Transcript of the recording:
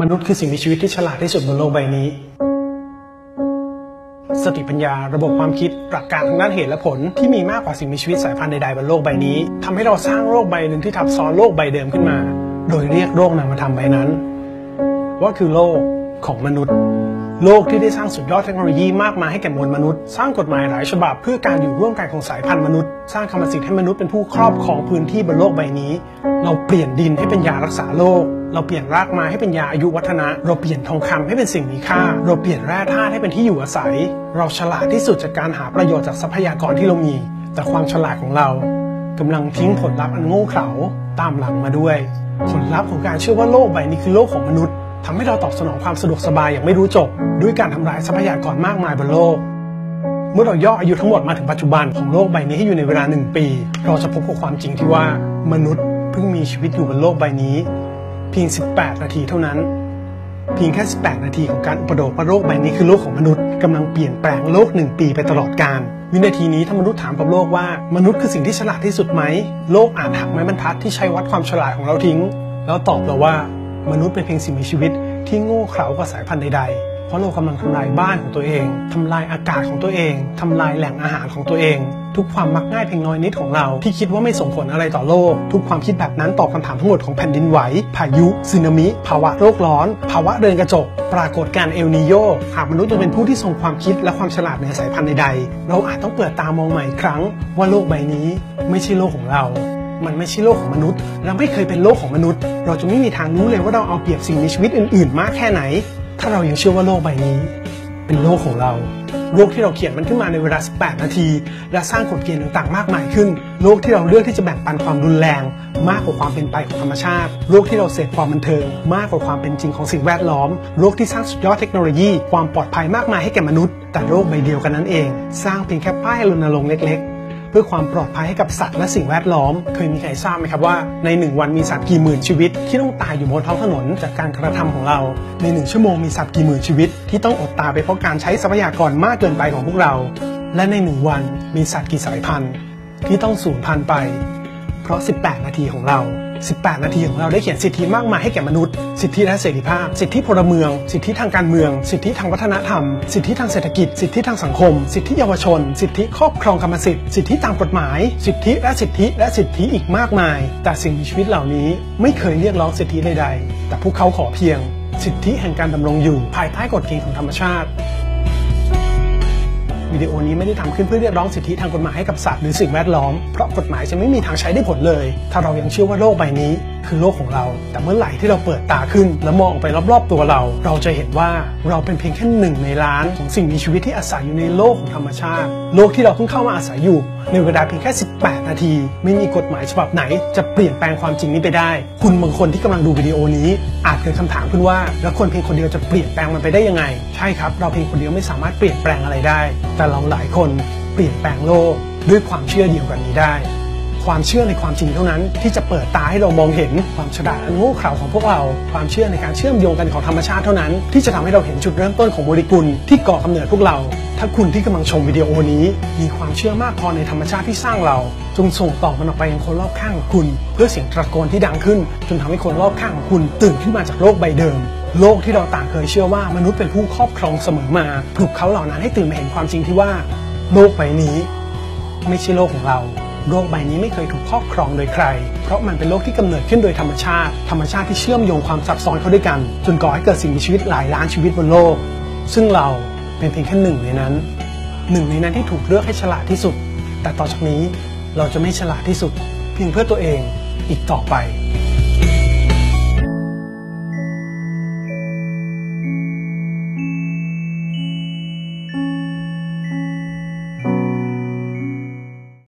มนุษย์คือสิ่งมีชีวิตที่ฉลาดที่สุดบนโลกใบนี้ สติปัญญาระบบความคิดหลักการทางด้านเหตุและผลที่มีมากกว่าสิ่งมีชีวิตสายพันธุ์ใดๆบนโลกใบนี้ทำให้เราสร้างโลกใบหนึ่งที่ทับซ้อนโลกใบเดิมขึ้นมา โดยเรียกโลกนามธรรมใบนั้น ว่าคือโลกของมนุษย์ โลกที่ได้สร้างสุดยอดเทคโนโลยีมากมายให้แก่มวลมนุษย์ สร้างกฎหมายหลายฉบับเพื่อการอยู่ร่วมกันของสายพันธุ์มนุษย์ สร้างกรรมสิทธิ์ให้มนุษย์เป็นผู้ครอบครองพื้นที่บนโลกใบนี้ เราเปลี่ยนดินให้เป็นยารักษาโรคเราเปลี่ยนรากไม้ให้เป็นยาอายุวัฒนะ เราเปลี่ยนทองคำให้เป็นสิ่งมีค่า เราเปลี่ยนแร่ธาตุให้เป็นที่อยู่อาศัย เราฉลาดที่สุดจากการหาประโยชน์จากทรัพยากรที่เรามี แต่ความฉลาดของเรากำลังทิ้งผลลัพธ์อันโง่เขลาตามหลังมาด้วย ผลลัพธ์ของการเชื่อว่าโลกใบนี้คือโลกของมนุษย์ ทำให้เราตอบสนองความสะดวกสบายอย่างไม่รู้จบ ด้วยการทำลายทรัพยากรมากมายบนโลก เมื่อเราย่ออายุทั้งหมดมาถึงปัจจุบันของโลกใบนี้ให้อยู่ในเวลาหนึ่งปี เราจะพบกับความจริงที่ว่ามนุษย์เพิ่งมีชีวิตอยู่บนโลกใบนี้ เพียง 18 นาทีเท่านั้น เพียงแค่ 18 นาทีของการอุปโลกว่าโลกใบนี้คือโลกของมนุษย์กำลังเปลี่ยนแปลงโลกหนึ่งปีไปตลอดกาลวินาทีนี้ถ้ามนุษย์ถามกับโลกว่ามนุษย์คือสิ่งที่ฉลาดที่สุดไหม โลกอาจหักไม้บรรทัดที่ใช้วัดความฉลาดของเราทิ้ง แล้วตอบเราว่า มนุษย์เป็นเพียงสิ่งมีชีวิตที่โง่เขลากว่าสายพันธุ์ใด ๆ เพราะเรากำลังทำลายบ้านของตัวเองทำลายอากาศของตัวเองทำลายแหล่งอาหารของตัวเอง ทุกความมักง่ายเพียงน้อยนิดของเราที่คิดว่าไม่ส่งผลอะไรต่อโลก ทุกความคิดแบบนั้นตอบคำถามทั้งหมดของแผ่นดินไหว พายุสึนามิ ภาวะโลกร้อน ภาวะเรือนกระจก ปรากฏการณ์เอลนีโยหากมนุษย์ยังเป็นผู้ที่ทรงความคิดและความฉลาดเหนือสายพันธุ์ใดๆ เราอาจต้องเปิดตามองใหม่อีกครั้งว่าโลกใบนี้ ไม่ใช่โลกของเรา มันไม่ใช่โลกของมนุษย์ และไม่เคยเป็นโลกของมนุษย์ เราจะไม่มีทางรู้เลยว่าเราเอาเปรียบสิ่งมีชีวิตอื่น ๆ มากแค่ไหน ถ้าเรายังเชื่อว่าโลกใบนี้ เป็นโลกของเรา โลกที่เราเขียนมันขึ้นมาในเวลา 18 นาที และสร้างกฎเกณฑ์ต่าง ๆ มากมายขึ้น โลกที่เราเลือกที่จะแบ่งปันความรุนแรง มากกว่าความเป็นไปของธรรมชาติ โลกที่เราเสพความบันเทิง มากกว่าความเป็นจริงของสิ่งแวดล้อม โลกที่สร้างสุดยอดเทคโนโลยี ความปลอดภัยมากมายให้แก่มนุษย์ แต่โลกใบเดียวกันนั้นเอง สร้างเพียงแค่ป้ายรณรงค์เล็ก ๆ เพื่อความปลอดภัยให้กับสัตว์และสิ่งแวดล้อม เคยมีใครทราบไหมครับว่าในหนึ่งวันมีสัตว์กี่หมื่นชีวิต ที่ต้องตายอยู่บนท้องถนนจากการกระทำของเรา ในหนึ่งชั่วโมงมีสัตว์กี่หมื่นชีวิต ที่ต้องอดตายไปเพราะการใช้ทรัพยากรมากเกินไปของพวกเรา และในหนึ่งวันมีสัตว์กี่สายพันธุ์ ที่ต้องสูญพันธุ์ไป เพราะ 18 นาทีของเรา 18 นาทีของเราได้เขียนสิทธิมากมายให้แก่มนุษย์ สิทธิและเสรีภาพ สิทธิพลเมือง สิทธิทางการเมือง สิทธิทางวัฒนธรรม สิทธิทางเศรษฐกิจ สิทธิทางสังคม สิทธิเยาวชน สิทธิครอบครองกรรมสิทธิ์ สิทธิตามกฎหมาย สิทธิและสิทธิและสิทธิอีกมากมาย แต่สิ่งมีชีวิตเหล่านี้ไม่เคยเรียกร้องสิทธิใดๆ แต่พวกเขาขอเพียง สิทธิแห่งการดำรงอยู่ภายใต้กฎเกณฑ์ของธรรมชาติ วิดีโอนี้ไม่ได้ทำขึ้นเพื่อเรียกร้องสิทธิทางกฎหมายให้กับสัตว์หรือสิ่งแวดล้อม เพราะกฎหมายจะไม่มีทางใช้ได้ผลเลย ถ้าเรายังเชื่อว่าโลกใบนี้ คือโลกของเรา แต่เมื่อไหร่ที่เราเปิดตาขึ้น และมองออกไปรอบๆตัวเรา เราจะเห็นว่าเราเป็นเพียงแค่หนึ่งในล้านของสิ่งมีชีวิตที่อาศัยอยู่ในโลกของธรรมชาติ โลกที่เราเพิ่งเข้ามาอาศัยอยู่ ในเวลาเพียงแค่ 18 นาที ไม่มีกฎหมายฉบับไหน จะเปลี่ยนแปลงความจริงนี้ไปได้ คุณบางคนที่กำลังดูวิดีโอนี้ อาจเกิดคำถามขึ้นว่า แล้วคนเพียงคนเดียวจะเปลี่ยนแปลงมันไปได้ยังไง ใช่ครับ เราเพียงคนเดียวไม่สามารถเปลี่ยนแปลงอะไรได้ แต่เราหลายคนเปลี่ยนแปลงโลกด้วยความเชื่อเดียวกันนี้ได้ ความเชื่อในความจริงเท่านั้น ที่จะเปิดตาให้เรามองเห็นความฉลาดอันโง่เขลาของพวกเรา ความเชื่อในการเชื่อมโยงกันของธรรมชาติเท่านั้น ที่จะทำให้เราเห็นจุดเริ่มต้นของโมเลกุลที่ก่อกำเนิดพวกเรา ถ้าคุณที่กำลังชมวิดีโอนี้ มีความเชื่อมากพอในธรรมชาติที่สร้างเรา จงส่งต่อมันออกไปยังคนรอบข้างของคุณ เพื่อเสียงตะโกนที่ดังขึ้น จนทำให้คนรอบข้างของคุณ ตื่นขึ้นมาจากโลกใบเดิมโลกที่เราต่างเคยเชื่อว่ามนุษย์เป็นผู้ครอบครองเสมอมาปลุกเขาเหล่านั้นให้ตื่นมาเห็นความจริงที่ว่า โลกใบนี้ ไม่ใช่โลกของเรา โรคใบนี้ไม่เคยถูกครอบครองโดยใคร เพราะมันเป็นโรคที่กำเนิดขึ้นโดยธรรมชาติ ธรรมชาติที่เชื่อมโยงความซับซ้อนเข้าด้วยกัน จนก่อให้เกิดสิ่งมีชีวิตหลายล้านชีวิตบนโลก ซึ่งเราเป็นเพียงแค่หนึ่งในนั้นหนึ่งในนั้นที่ถูกเลือกให้ฉลาดที่สุด แต่ต่อจากนี้เราจะไม่ฉลาดที่สุด เพียงเพื่อตัวเองอีกต่อไป